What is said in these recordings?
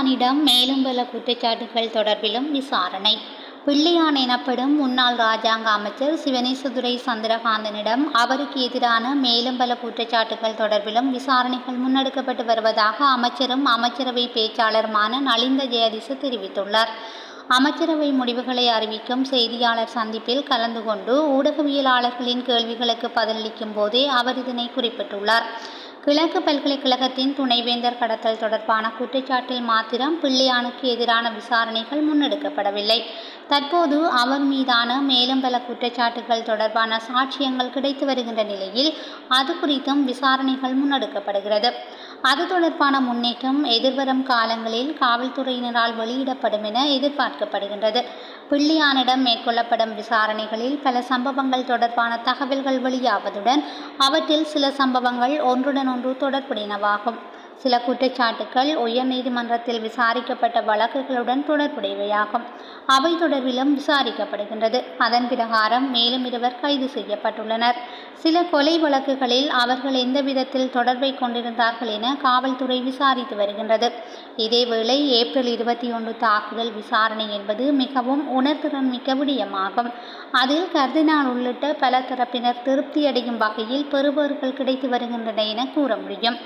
பிள்ளையானிடம் மேலும் பல குற்றச்சாட்டுகள் தொடர்பிலும் விசாரணை. பிள்ளையான் எனப்படும் முன்னாள் ராஜாங்க அமைச்சர் சிவனேசதுரை சந்திரகாந்தனிடம் அவருக்கு எதிரான மேலும் பல குற்றச்சாட்டுகள் தொடர்பிலும் விசாரணைகள் முன்னெடுக்கப்பட்டு வருவதாக அமைச்சரும் அமைச்சரவை பேச்சாளருமான நலிந்த ஜெயதிச தெரிவித்துள்ளார். அமைச்சரவை முடிவுகளை அறிவிக்கும் செய்தியாளர் சந்திப்பில் கலந்து கொண்டு ஊடகவியலாளர்களின் கேள்விகளுக்கு பதிலளிக்கும் போதே அவர் இதனை குறிப்பிட்டுள்ளார். கிழக்கு பல்கலைக்கழகத்தின் துணைவேந்தர் கடத்தல் தொடர்பான குற்றச்சாட்டில் மாத்திரம் பிள்ளையானுக்கு எதிரான விசாரணைகள் முன்னெடுக்கப்படவில்லை. தற்போது அவர் மீதான மேலும் பல குற்றச்சாட்டுகள் தொடர்பான சாட்சியங்கள் கிடைத்து வருகின்ற நிலையில் அது குறித்தும் விசாரணைகள் முன்னெடுக்கப்படுகிறது. அது தொடர்பான முன்னேற்றம் எதிர்வரும் காலங்களில் காவல்துறையினரால் வெளியிடப்படும் என எதிர்பார்க்கப்படுகின்றது. பிள்ளையானிடம் மேற்கொள்ளப்படும் விசாரணைகளில் பல சம்பவங்கள் தொடர்பான தகவல்கள் வெளியாவதுடன் அவற்றில் சில சம்பவங்கள் ஒன்றுடன் ஒன்று தொடர்புடையனவாகும். சில குற்றச்சாட்டுக்கள் உயர்நீதிமன்றத்தில் விசாரிக்கப்பட்ட வழக்குகளுடன் தொடர்புடையவையாகும். அவை தொடர்பிலும் விசாரிக்கப்படுகின்றது. அதன் பிரகாரம் மேலும் இருவர் கைது செய்யப்பட்டுள்ளனர். சில கொலை வழக்குகளில் அவர்கள் எந்த விதத்தில் தொடர்பை கொண்டிருந்தார்கள் என காவல்துறை விசாரித்து வருகின்றது. இதேவேளை ஏப்ரல் இருபத்தி ஒன்று தாக்குதல் விசாரணை என்பது மிகவும் உணர்திறன் மிக்க விடயமாகும். அதில் கர்தினால் உள்ளிட்ட பல தரப்பினர் திருப்தியடையும் வகையில் பெறுபவர்கள் கிடைத்து வருகின்றன என கூற முடியும்.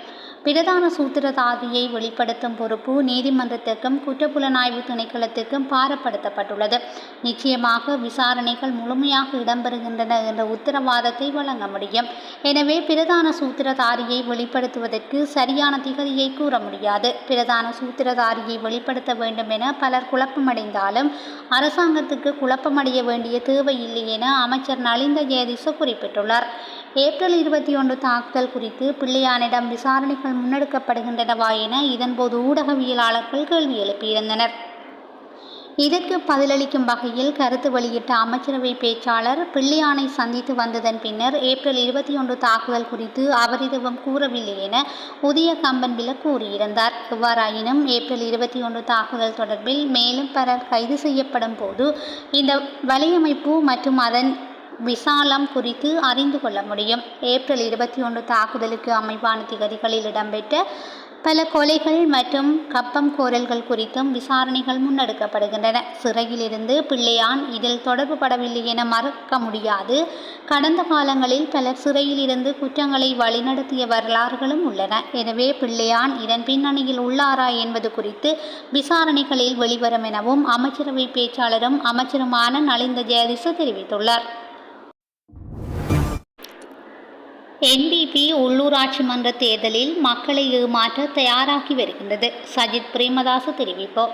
பிரதான சூத்திரதாரியை வெளிப்படுத்தும் பொறுப்பு நீதிமன்றத்துக்கும் குற்றப்புலனாய்வு திணைக்களத்திற்கும் பாரப்படுத்தப்பட்டுள்ளது. நிச்சயமாக விசாரணைகள் முழுமையாக இடம்பெறுகின்றன என்ற உத்தரவாதத்தை வழங்க முடியும். எனவே பிரதான சூத்திரதாரியை வெளிப்படுத்துவதற்கு சரியான திகதியை கூற முடியாது. பிரதான சூத்திரதாரியை வெளிப்படுத்த வேண்டும் என பலர் குழப்பமடைந்தாலும் அரசாங்கத்துக்கு குழப்பமடைய வேண்டிய தேவையில்லை என அமைச்சர் நலிந்த ஜெயதிச குறிப்பிட்டுள்ளார். ஏப்ரல் இருபத்தி ஒன்று தாக்குதல் குறித்து பிள்ளையானிடம் விசாரணைகள் முன்னெடுக்கப்படுகின்றனவா என இதன்போது ஊடகவியலாளர்கள் கேள்வி எழுப்பியிருந்தனர். இதற்கு பதிலளிக்கும் வகையில் கருத்து வெளியிட்ட அமைச்சரவை பேச்சாளர் பிள்ளையானை சந்தித்து வந்ததன் பின்னர் ஏப்ரல் இருபத்தி ஒன்று தாக்குதல் குறித்து அவரிடமும் கூறவில்லை என உதய கம்பன்பில கூறியிருந்தார். எவ்வாறாயினும் ஏப்ரல் இருபத்தி ஒன்று தாக்குதல் தொடர்பில் மேலும் பலர் கைது செய்யப்படும் போது இந்த வலையமைப்பு மற்றும் அதன் விசாலம் குறித்து அறிந்து கொள்ள முடியும். ஏப்ரல் இருபத்தி ஒன்று தாக்குதலுக்கு அமைவான திகதிகளில் இடம்பெற்ற பல கொலைகள் மற்றும் கப்பம் கோரல்கள் குறித்தும் விசாரணைகள் முன்னெடுக்கப்படுகின்றன. சிறையிலிருந்து பிள்ளையான் இதில் தொடர்பு படவில்லை என மறக்க முடியாது. கடந்த காலங்களில் பல சிறையிலிருந்து குற்றங்களை வழிநடத்திய வரலாறுகளும் உள்ளன. எனவே பிள்ளையான் இதன் பின்னணியில் உள்ளாரா என்பது குறித்து விசாரணைகளில் வெளிவரும் எனவும் அமைச்சரவை பேச்சாளரும் அமைச்சருமான நலிந்த ஜெயதிச தெரிவித்துள்ளார். என்பிபி உள்ளூராட்சி மன்ற தேர்தலில் மக்களை ஏமாற்ற தயாராகி வருகின்றது. சஜித் பிரேமதாச தெரிவிப்பு.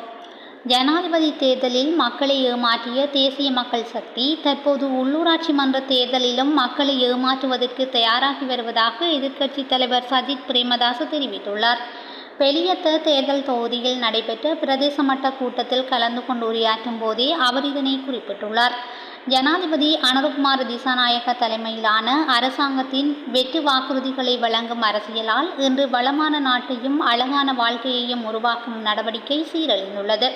ஜனாதிபதி தேர்தலில் மக்களை ஏமாற்றிய தேசிய மக்கள் சக்தி தற்போது உள்ளூராட்சி மன்ற தேர்தலிலும் மக்களை ஏமாற்றுவதற்கு தயாராகி வருவதாக எதிர்க்கட்சித் தலைவர் சஜித் பிரேமதாச தெரிவித்துள்ளார். வெளியத்த தேர்தல் தொகுதியில் நடைபெற்ற பிரதேச மட்ட கூட்டத்தில் கலந்து கொண்டு உரையாற்றும் போதே அவர் இதனை குறிப்பிட்டுள்ளார். ஜனாதிபதி அனுரகுமார் திசாநாயக தலைமையிலான அரசாங்கத்தின் வெற்றி வாக்குறுதிகளை வழங்கும் அரசியலால் இன்று வளமான நாட்டையும் அழகான வாழ்க்கையையும் உருவாக்கும் நடவடிக்கை சீரழிந்துள்ளது.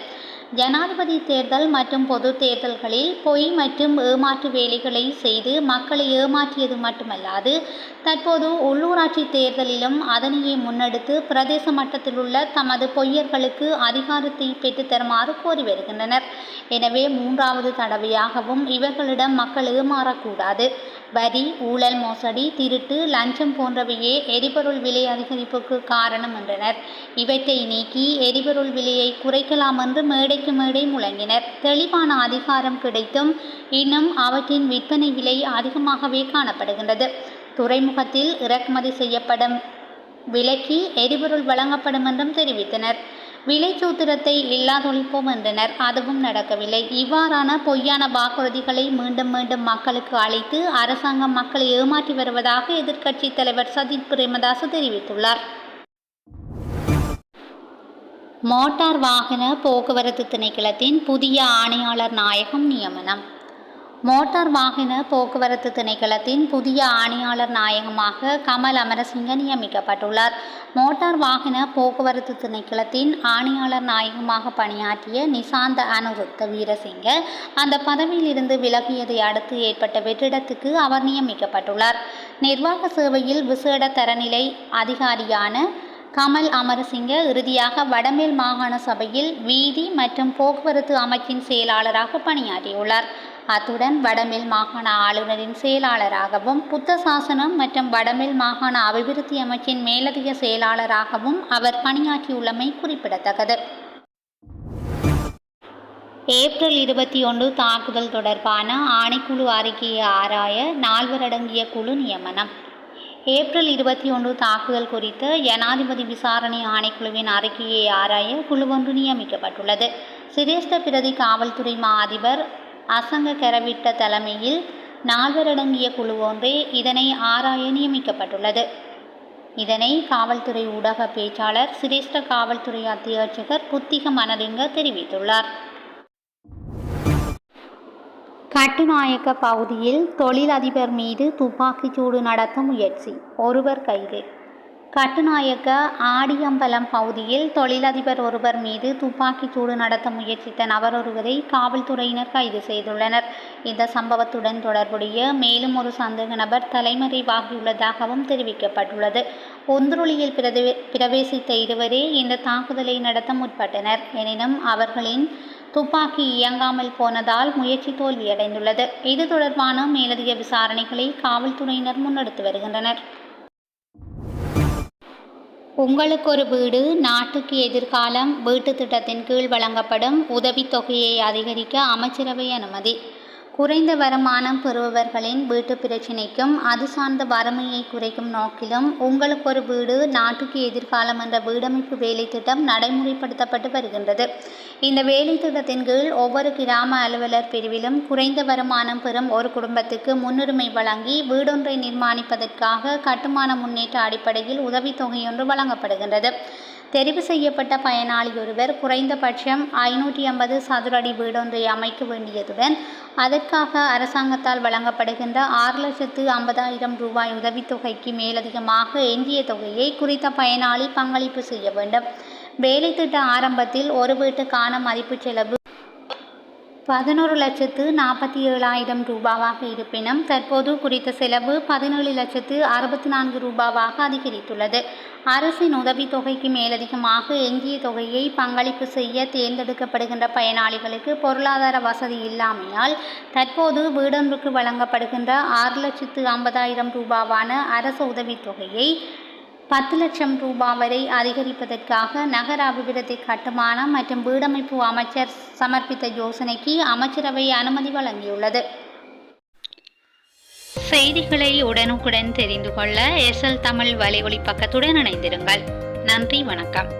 ஜனாதிபதி தேர்தல் மற்றும் பொது தேர்தல்களில் பொய் மற்றும் ஏமாற்று வேலைகளை செய்து மக்களை ஏமாற்றியது மட்டுமல்லாது தற்போது உள்ளூராட்சி தேர்தலிலும் அதனையே முன்னெடுத்து பிரதேச மட்டத்தில் உள்ள தமது பொய்யர்களுக்கு அதிகாரத்தை பெற்றுத்தருமாறு கோரி வருகின்றனர். எனவே மூன்றாவது தடவையாகவும் இவர்களிடம் மக்கள் ஏமாறக்கூடாது. வரி ஊழல் மோசடி திருட்டு லஞ்சம் போன்றவையே எரிபொருள் விலை அதிகரிப்புக்கு காரணம் என்றனர். இவற்றை நீக்கி எரிபொருள் விலையை குறைக்கலாம் என்று மேடை மேடைக்கு மேடை முழங்கினர். தெளிவான அதிகாரம் கிடைத்தும் இன்னும் அவற்றின் விற்பனை விலை அதிகமாகவே காணப்படுகின்றது. துறைமுகத்தில் இறக்குமதி செய்யப்படும் விலைக்கு எரிபொருள் வழங்கப்படும் என்றும் தெரிவித்தனர். விலை சூத்திரத்தை இல்லாதொழிப்போம் என்றனர். அதுவும் நடக்கவில்லை. இவ்வாறான பொய்யான வாக்குறுதிகளை மீண்டும் மீண்டும் மக்களுக்கு அளித்து அரசாங்கம் மக்களை ஏமாற்றி வருவதாக எதிர்க்கட்சித் தலைவர் சஜித் பிரேமதாசு தெரிவித்துள்ளார். மோட்டார் வாகன போக்குவரத்து திணைக்களத்தின் புதிய ஆணையாளர் நாயகம் நியமனம். மோட்டார் வாகன போக்குவரத்து திணைக்களத்தின் புதிய ஆணையாளர் நாயகமாக கமல் அமரசிங்க நியமிக்கப்பட்டுள்ளார். மோட்டார் வாகன போக்குவரத்து திணைக்களத்தின் ஆணையாளர் நாயகமாக பணியாற்றிய நிசாந்த அனுருத்த வீரசிங்க அந்த பதவியிலிருந்து விலகியதை அடுத்து ஏற்பட்ட வெற்றிடத்துக்கு அவர் நியமிக்கப்பட்டுள்ளார். நிர்வாக சேவையில் விசேட தரநிலை அதிகாரியான கமல் அமரசிங்க இறுதியாக வடமேல் மாகாண சபையில் வீதி மற்றும் போக்குவரத்து அமைச்சின் செயலாளராக பணியாற்றியுள்ளார். அத்துடன் வடமேல் மாகாண ஆளுநரின் செயலாளராகவும் புத்த சாசனம் மற்றும் வடமேல் மாகாண அபிவிருத்தி அமைச்சின் மேலதிக செயலாளராகவும் அவர் பணியாற்றியுள்ளமை குறிப்பிடத்தக்கது. ஏப்ரல் இருபத்தி ஒன்று தாக்குதல் தொடர்பான ஆணைக்குழு அறிக்கையை ஆராய நால்வரடங்கிய குழு நியமனம். ஏப்ரல் இருபத்தி ஒன்று தாக்குதல் குறித்து ஜனாதிபதி விசாரணை ஆணைக்குழுவின் அறிக்கையை ஆராய குழுவொன்று நியமிக்கப்பட்டுள்ளது. சிரேஷ்ட பிரதி காவல்துறை மா அதிபர் அசங்க கரவிட்ட தலைமையில் நால்வரடங்கிய குழுவொன்றே குழு ஒன்றே இதனை ஆராய நியமிக்கப்பட்டுள்ளது. இதனை காவல்துறை ஊடக பேச்சாளர் சிரேஷ்ட காவல்துறை அத்தியட்சகர் புத்திக மனரிங்க தெரிவித்துள்ளார். கட்டுநாயக்க பகுதியில் தொழிலதிபர் மீது துப்பாக்கிச்சூடு நடத்த முயற்சி. ஒருவர் கைது. கட்டுநாயக்க ஆடியம்பலம் பகுதியில் தொழிலதிபர் ஒருவர் மீது துப்பாக்கிச்சூடு நடத்த முயற்சித்த நபர் ஒருவரை காவல்துறையினர் கைது செய்துள்ளனர். இந்த சம்பவத்துடன் தொடர்புடைய மேலும் ஒரு சந்தேக நபர் தலைமறைவாகியுள்ளதாகவும் தெரிவிக்கப்பட்டுள்ளது. ஒந்துருளியில் பிரதவே பிரவேசித்த இருவரே இந்த தாக்குதலை நடத்த முற்பட்டனர். எனினும் அவர்களின் துப்பாக்கி இயங்காமல் போனதால் முயற்சி தோல்வியடைந்துள்ளது. இது தொடர்பான மேலதிக விசாரணைகளை காவல்துறையினர் முன்னெடுத்து வருகின்றனர். உங்களுக்கு ஒரு வீடு நாட்டுக்கு எதிர்காலம் வீட்டு திட்டத்தின் கீழ் வழங்கப்படும் உதவித்தொகையை அதிகரிக்க அமைச்சரவை அனுமதி. குறைந்த வருமானம் பெறுபவர்களின் வீட்டு பிரச்சினைக்கும் அது சார்ந்த வறுமையை குறைக்கும் நோக்கிலும் உங்களுக்கு ஒரு வீடு நாட்டுக்கு எதிர்காலம் என்ற வீடமைப்பு வேலை திட்டம் நடைமுறைப்படுத்தப்பட்டு வருகின்றது. இந்த வேலை திட்டத்தின் கீழ் ஒவ்வொரு கிராம அலுவலர் பிரிவிலும் குறைந்த வருமானம் பெறும் ஒரு குடும்பத்துக்கு முன்னுரிமை வழங்கி வீடொன்றை நிர்மாணிப்பதற்காக கட்டுமான முன்னேற்ற அடிப்படையில் உதவித்தொகையொன்று வழங்கப்படுகின்றது. தெரிவு செய்யப்பட்ட பயனாளி ஒருவர் குறைந்தபட்சம் ஐநூற்றி ஐம்பது சதுர அடி வீடொன்றை அமைக்க வேண்டியதுடன் அதற்காக அரசாங்கத்தால் வழங்கப்படுகின்ற ஆறு லட்சத்து ஐம்பதாயிரம் ரூபாய் உதவித்தொகைக்கு மேலதிகமாக எஞ்சிய தொகையை குறித்த பயனாளி பங்களிப்பு செய்ய வேண்டும். வேலை திட்ட ஆரம்பத்தில் ஒரு வீட்டுக்கான மதிப்பு செலவு பதினோரு லட்சத்து நாற்பத்தி ஏழாயிரம் ரூபாவாக இருப்பினும் தற்போது குறித்த செலவு பதினேழு லட்சத்து அறுபத்தி நான்கு ரூபாவாக அதிகரித்துள்ளது. அரசின் உதவித்தொகைக்கு மேலதிகமாக எஞ்சிய தொகையை பங்களிப்பு செய்ய தேர்ந்தெடுக்கப்படுகின்ற பயனாளிகளுக்கு பொருளாதார வசதி இல்லாமையால் தற்போது வீடொன்றுக்கு வழங்கப்படுகின்ற ஆறு லட்சத்து ஐம்பதாயிரம் ரூபாவான அரசு உதவித்தொகையை பத்து லட்சம் ரூபாய் வரை அதிகரிப்பதற்காக நகர அபிவிருத்தி கட்டுமானம் மற்றும் வீடமைப்பு அமைச்சர் சமர்ப்பித்த யோசனைக்கு அமைச்சரவை அனுமதி வழங்கியுள்ளது. செய்திகளை உடனுக்குடன் தெரிந்து கொள்ள எஸ்எல் தமிழ் வலைஒலி பக்கத்துடன் இணைந்திருங்கள். நன்றி வணக்கம்.